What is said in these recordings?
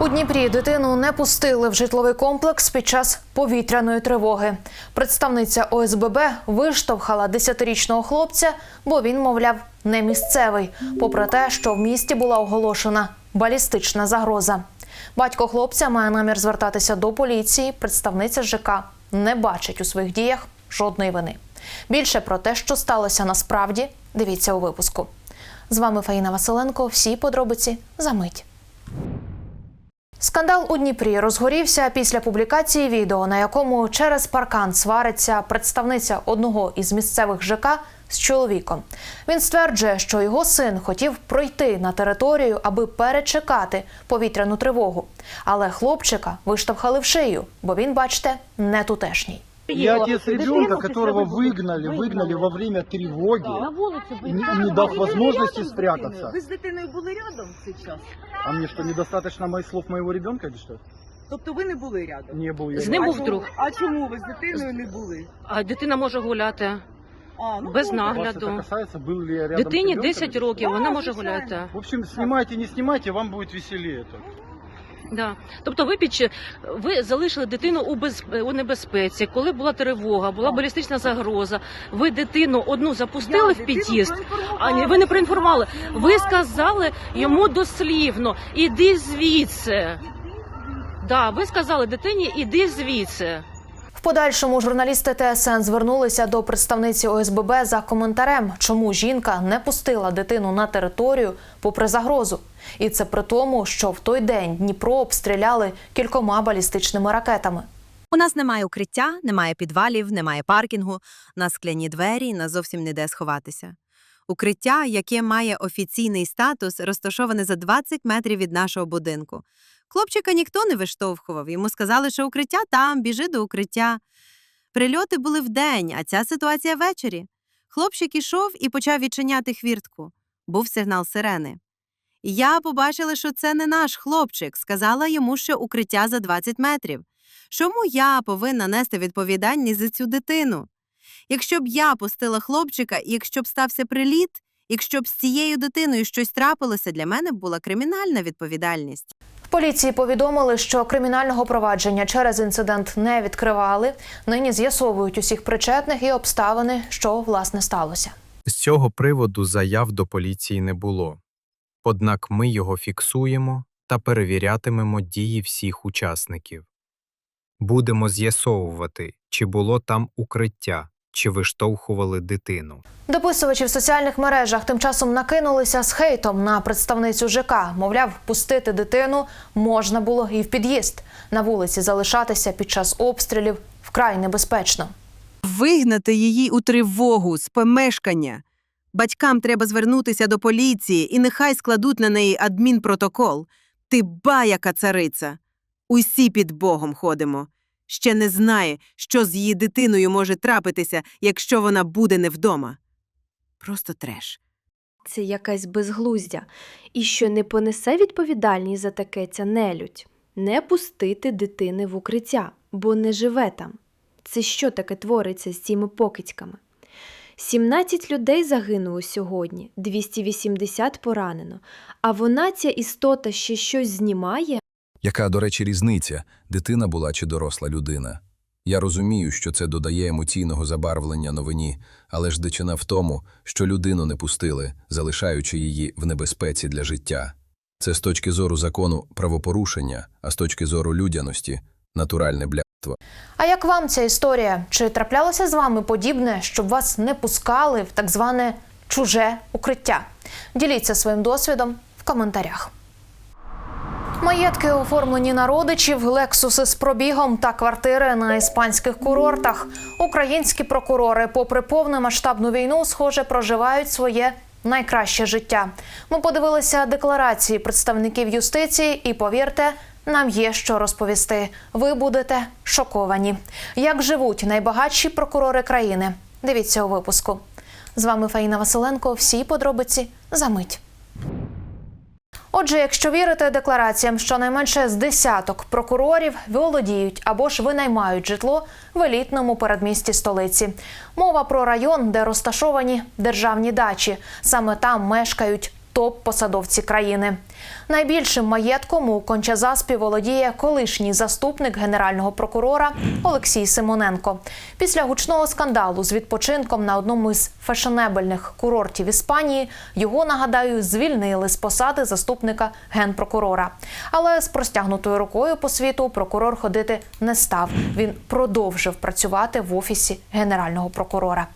У Дніпрі дитину не пустили в житловий комплекс під час повітряної тривоги. Представниця ОСББ виштовхала 10-річного хлопця, бо він, мовляв, не місцевий, попри те, що в місті була оголошена балістична загроза. Батько хлопця має намір звертатися до поліції. Представниця ЖК не бачить у своїх діях жодної вини. Більше про те, що сталося насправді, дивіться у випуску. З вами Фаїна Василенко. Всі подробиці за мить. Скандал у Дніпрі розгорівся після публікації відео, на якому через паркан свариться представниця одного із місцевих ЖК з чоловіком. Він стверджує, що його син хотів пройти на територію, аби перечекати повітряну тривогу. Але хлопчика виштовхали в шию, бо він, бачите, не тутешній. Я отец ребенка, которого выгнали, выгнали во время тревоги, На вулицю ви не, вийшли. не дав Ви возможности рядом з спрятаться. дитиною? Ви з дитиною були рядом в цей час? А мне что, недостаточно моих слов моего ребенка или что? Тобто ви не були рядом? Не был я. З ним А був чому- друг. А чому ви з дитиною не були? А дитина може гуляти. А, ну, Без добре. нагляду. Вас это касается, был ли я рядом с Дитині ребенком 10 или років, Да, вона може звичайно. гуляти. что? В общем, снимайте, не снимайте, вам будет веселее так. Да. Тобто ви під ви залишили дитину у без у небезпеці, коли була тривога, була балістична загроза. Ви дитину одну запустили Я в під'їзд. А ні, ви не проінформували. Ви сказали йому дослівно, іди звідси. Да, ви сказали дитині, іди звідси. В подальшому журналісти ТСН звернулися до представниці ОСББ за коментарем, чому жінка не пустила дитину на територію попри загрозу. І це при тому, що в той день Дніпро обстріляли кількома балістичними ракетами. У нас немає укриття, немає підвалів, немає паркінгу, на скляні двері, на зовсім ніде сховатися. Укриття, яке має офіційний статус, розташоване за 20 метрів від нашого будинку. Хлопчика ніхто не виштовхував. Йому сказали, що укриття там, біжи до укриття. Прильоти були вдень, а ця ситуація ввечері. Хлопчик ішов і почав відчиняти хвіртку. Був сигнал сирени. Я побачила, що це не наш хлопчик, сказала йому, що укриття за 20 метрів. Чому я повинна нести відповідальність за цю дитину? Якщо б я пустила хлопчика, і якщо б стався приліт, якщо б з цією дитиною щось трапилося, для мене б була кримінальна відповідальність. Поліції повідомили, що кримінального провадження через інцидент не відкривали. Нині з'ясовують усіх причетних і обставини, що власне сталося. З цього приводу заяв до поліції не було. Однак ми його фіксуємо та перевірятимемо дії всіх учасників. Будемо з'ясовувати, чи було там укриття, чи виштовхували дитину. Дописувачі в соціальних мережах тим часом накинулися з хейтом на представницю ЖК. Мовляв, пустити дитину можна було і в під'їзд. На вулиці залишатися під час обстрілів вкрай небезпечно. Вигнати її у тривогу з помешкання. Батькам треба звернутися до поліції і нехай складуть на неї адмінпротокол. Ти ба, яка цариця. Усі під Богом ходимо. Ще не знає, що з її дитиною може трапитися, якщо вона буде не вдома. Просто треш. це якась безглуздя, і що не понесе відповідальність за таке ця нелюдь. Не пустити дитини в укриття, бо не живе там. Це що таке твориться з цими покидьками? 17 людей загинуло сьогодні, 280 поранено. А вона, ця істота, ще щось знімає? Яка, до речі, різниця, дитина була чи доросла людина? Я розумію, що це додає емоційного забарвлення новині, але ж дичина в тому, що людину не пустили, залишаючи її в небезпеці для життя. Це з точки зору закону правопорушення, а з точки зору людяності натуральне блядство. А як вам ця історія? Чи траплялося з вами подібне, щоб вас не пускали в так зване чуже укриття? Діліться своїм досвідом в коментарях. Маєтки оформлені на родичів, лексуси з пробігом та квартири на іспанських курортах. Українські прокурори, попри повномасштабну війну, схоже, проживають своє найкраще життя. Ми подивилися декларації представників юстиції, і повірте, нам є що розповісти. Ви будете шоковані. Як живуть найбагатші прокурори країни? Дивіться у випуску. З вами Фаїна Василенко. Всі подробиці за мить. Отже, якщо вірити деклараціям, що найменше з десяток прокурорів володіють або ж винаймають житло в елітному передмісті столиці. Мова про район, де розташовані державні дачі. Саме там мешкають топ-посадовці країни. Найбільшим маєтком у Кончазаспі володіє колишній заступник генерального прокурора Олексій Симоненко. Після гучного скандалу з відпочинком на одному із фешенебельних курортів Іспанії його нагадаю звільнили з посади заступника генпрокурора. Але з простягнутою рукою по світу прокурор ходити не став. Він продовжив працювати в офісі генерального прокурора.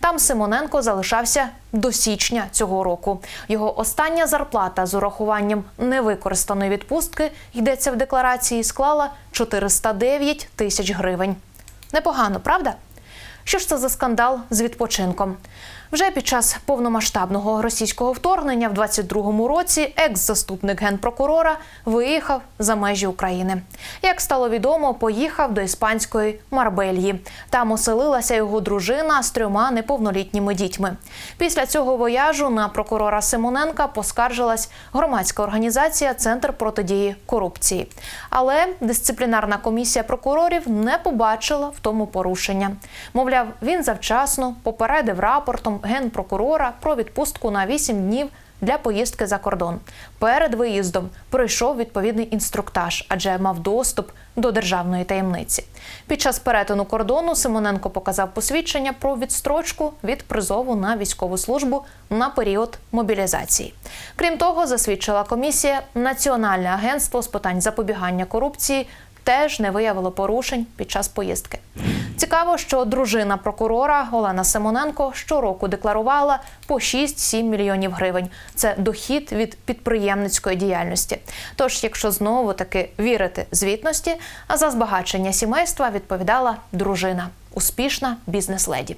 Там Симоненко залишався до січня цього року. Його остання зарплата з урахуванням невикористаної відпустки йдеться в декларації, склала 409 тисяч гривень. Непогано, правда? Що ж це за скандал з відпочинком? Вже під час повномасштабного російського вторгнення в 22-му році екс-заступник генпрокурора виїхав за межі України. Як стало відомо, поїхав до іспанської Марбельї. Там оселилася його дружина з трьома неповнолітніми дітьми. Після цього вояжу на прокурора Симоненка поскаржилась громадська організація Центр протидії корупції. Але дисциплінарна комісія прокурорів не побачила в тому порушення. Мовляв, він завчасно попередив рапортом генпрокурора про відпустку на 8 днів для поїздки за кордон. Перед виїздом пройшов відповідний інструктаж, адже мав доступ до державної таємниці. Під час перетину кордону Симоненко показав посвідчення про відстрочку від призову на військову службу на період мобілізації. Крім того, засвідчила комісія Національне агентство з питань запобігання корупції теж не виявило порушень під час поїздки. Цікаво, що дружина прокурора Олена Симоненко щороку декларувала по 6-7 мільйонів гривень. Це дохід від підприємницької діяльності. Тож, якщо знову таки вірити звітності, за збагачення сімейства відповідала дружина. Успішна бізнес-леді.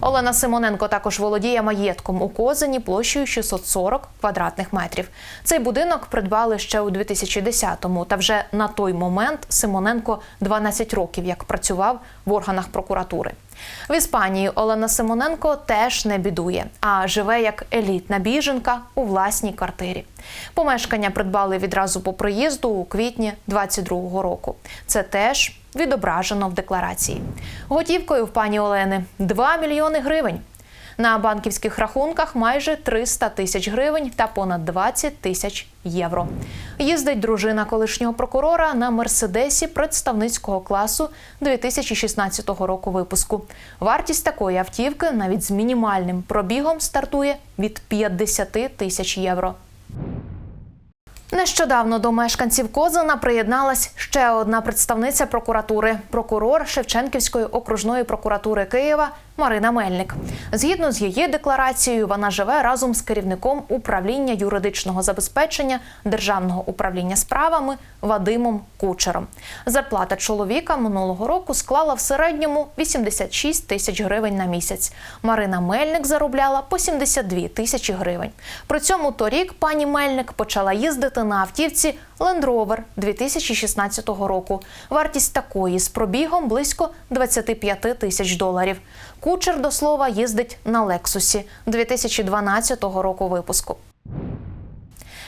Олена Симоненко також володіє маєтком у Козині площею 640 квадратних метрів. Цей будинок придбали ще у 2010-му, та вже на той момент Симоненко 12 років як працював в органах прокуратури. В Іспанії Олена Симоненко теж не бідує, а живе як елітна біженка у власній квартирі. Помешкання придбали відразу по приїзду у квітні 22-го року. Це теж відображено в декларації. Готівкою в пані Олени 2 мільйони гривень. На банківських рахунках майже 300 тисяч гривень та понад 20 тисяч євро. Їздить дружина колишнього прокурора на мерседесі представницького класу 2016 року випуску. Вартість такої автівки навіть з мінімальним пробігом стартує від 50 тисяч євро. Нещодавно до мешканців Козина приєдналась ще одна представниця прокуратури прокурор Шевченківської окружної прокуратури Києва Марина Мельник. Згідно з її декларацією, вона живе разом з керівником управління юридичного забезпечення державного управління справами Вадимом Кучером. Зарплата чоловіка минулого року склала в середньому 86 тисяч гривень на місяць. Марина Мельник заробляла по 72 тисячі гривень. При цьому торік пані Мельник почала їздити на автівці Land Rover 2016 року. Вартість такої з пробігом близько 25 тисяч доларів. Кучер до слова їздить на Лексусі 2012 року випуску.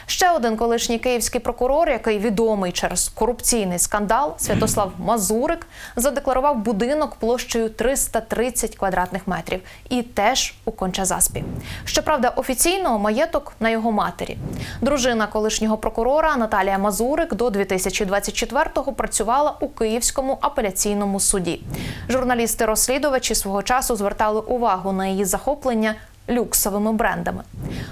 Ще один колишній київський прокурор, який відомий через корупційний скандал, Святослав Мазурик, задекларував будинок площею 330 квадратних метрів і теж у Кончазаспі. Щоправда, офіційно маєток на його матері. Дружина колишнього прокурора Наталія Мазурик до 2024-го працювала у Київському апеляційному суді. Журналісти-розслідувачі свого часу звертали увагу на її захоплення люксовими брендами.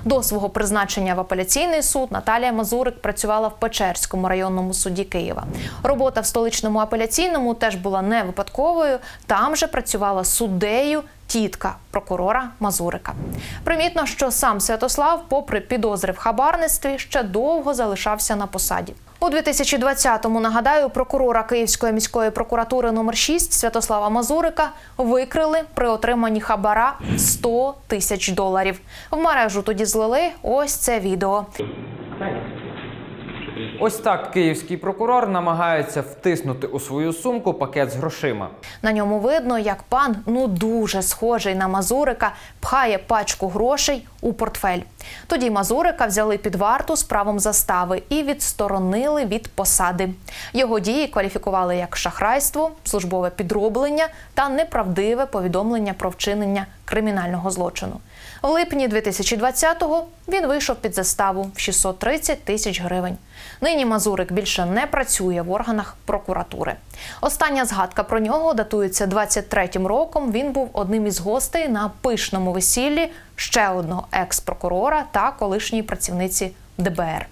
До свого призначення в апеляційний суд Наталія Мазурик працювала в Печерському районному суді Києва. Робота в столичному апеляційному теж була не випадковою. Там же працювала суддею тітка прокурора Мазурика. Примітно, що сам Святослав, попри підозри в хабарництві, ще довго залишався на посаді. У 2020-му, нагадаю, прокурора Київської міської прокуратури номер 6 Святослава Мазурика викрили при отриманні хабара 100 тисяч доларів. В мережу тоді злили ось це відео. Ось так київський прокурор намагається втиснути у свою сумку пакет з грошима. На ньому видно, як пан, ну дуже схожий на Мазурика, пхає пачку грошей у портфель. Тоді Мазурика взяли під варту з правом застави і відсторонили від посади. Його дії кваліфікували як шахрайство, службове підроблення та неправдиве повідомлення про вчинення кримінального злочину. В липні 2020-го він вийшов під заставу в 630 тисяч гривень. Нині Мазурик більше не працює в органах прокуратури. Остання згадка про нього датується 23-м роком. Він був одним із гостей на пишному весіллі ще одного екс-прокурора та колишньої працівниці ДБР.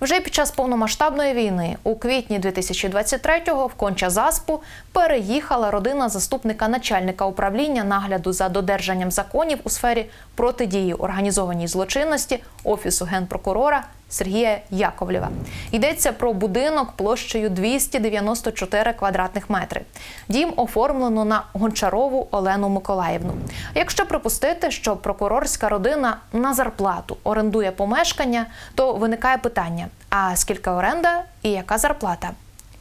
Вже під час повномасштабної війни у квітні 2023-го в Конча Заспу переїхала родина заступника начальника управління нагляду за додержанням законів у сфері протидії організованій злочинності офісу генпрокурора Сергія Яковлєва. Йдеться про будинок площею 294 квадратних метри. Дім оформлено на Гончарову Олену Миколаївну. Якщо припустити, що прокурорська родина на зарплату орендує помешкання, то виникає питання: а скільки оренда і яка зарплата?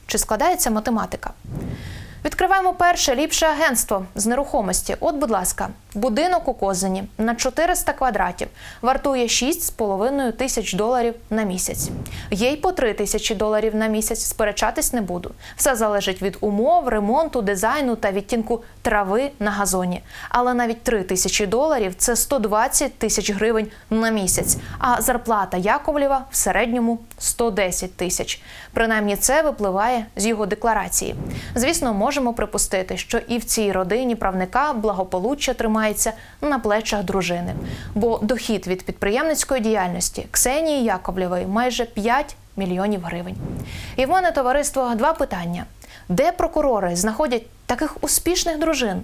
Чи складається математика? Відкриваємо перше ліпше агентство з нерухомості. От, будь ласка, будинок у Козині на 400 квадратів вартує 6,5 тисяч доларів на місяць. Є й по 3 тисячі доларів на місяць. Сперечатись не буду. Все залежить від умов, ремонту, дизайну та відтінку трави на газоні. Але навіть 3 тисячі доларів це 120 тисяч гривень на місяць. А зарплата Яковлєва в середньому 110 тисяч. Принаймні, це випливає з його декларації. Звісно, можемо припустити, що і в цій родині правника благополуччя тримається на плечах дружини, бо дохід від підприємницької діяльності Ксенії Яковлєвої майже 5 мільйонів гривень. І в мене товариство два питання: де прокурори знаходять таких успішних дружин?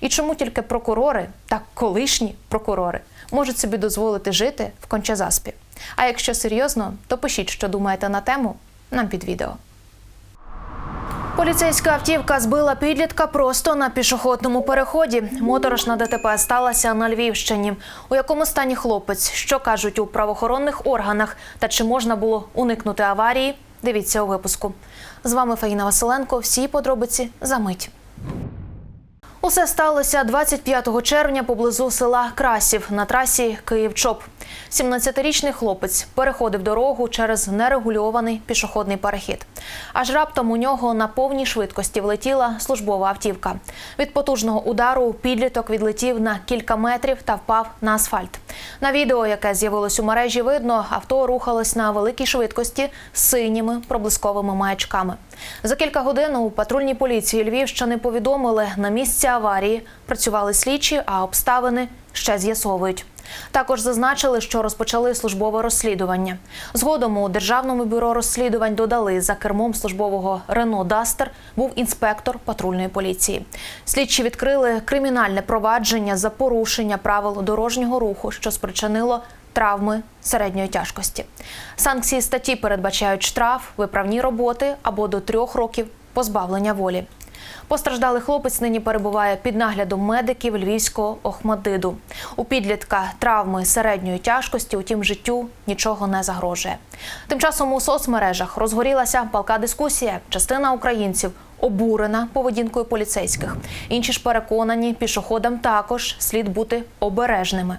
І чому тільки прокурори та колишні прокурори можуть собі дозволити жити в кончазаспі? А якщо серйозно, то пишіть, що думаєте на тему нам під відео. Поліцейська автівка збила підлітка просто на пішохідному переході. Моторошна ДТП сталася на Львівщині. У якому стані хлопець, що кажуть у правоохоронних органах, та чи можна було уникнути аварії? Дивіться у випуску. З вами Фаїна Василенко. Всі подробиці за мить. Усе сталося 25 червня поблизу села Красів на трасі Київ-Чоп. 17-річний хлопець переходив дорогу через нерегульований пішохідний перехід. Аж раптом у нього на повній швидкості влетіла службова автівка. Від потужного удару підліток відлетів на кілька метрів та впав на асфальт. На відео, яке з'явилось у мережі, видно, авто рухалось на великій швидкості з синіми проблисковими маячками. За кілька годин у патрульній поліції Львівщини повідомили, на місці аварії працювали слідчі, а обставини ще з'ясовують. Також зазначили, що розпочали службове розслідування. Згодом у Державному бюро розслідувань додали за кермом службового Рено Дастер був інспектор патрульної поліції. Слідчі відкрили кримінальне провадження за порушення правил дорожнього руху, що спричинило травми середньої тяжкості. Санкції статті передбачають штраф, виправні роботи або до трьох років позбавлення волі. Постраждалий хлопець нині перебуває під наглядом медиків львівського Охмадиду. У підлітка травми середньої тяжкості, утім життю нічого не загрожує. Тим часом у соцмережах розгорілася палка дискусія. Частина українців обурена поведінкою поліцейських. Інші ж переконані, пішоходам також слід бути обережними.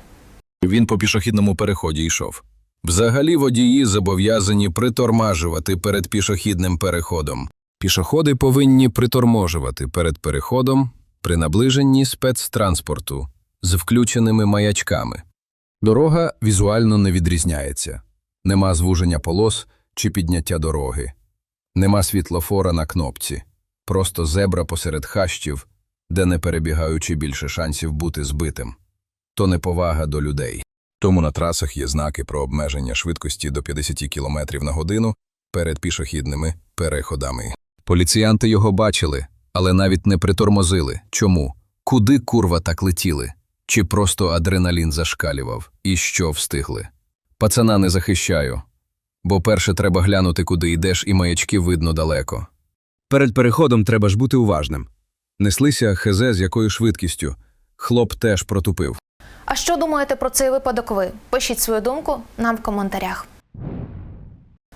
Він по пішохідному переході йшов. Взагалі водії зобов'язані притормажувати перед пішохідним переходом. Пішоходи повинні приторможувати перед переходом при наближенні спецтранспорту з включеними маячками. Дорога візуально не відрізняється. Нема звуження полос чи підняття дороги. Нема світлофора на кнопці. Просто зебра посеред хащів, де не перебігаючи більше шансів бути збитим. То неповага до людей. Тому на трасах є знаки про обмеження швидкості до 50 км на годину перед пішохідними переходами. Поліціянти його бачили, але навіть не притормозили. Чому? Куди курва так летіли? Чи просто адреналін зашкалював? І що встигли? Пацана не захищаю. Бо перше треба глянути, куди йдеш, і маячки видно далеко. Перед переходом треба ж бути уважним. Неслися хезе з якою швидкістю. Хлоп теж протупив. А що думаєте про цей випадок ви? Пишіть свою думку нам в коментарях.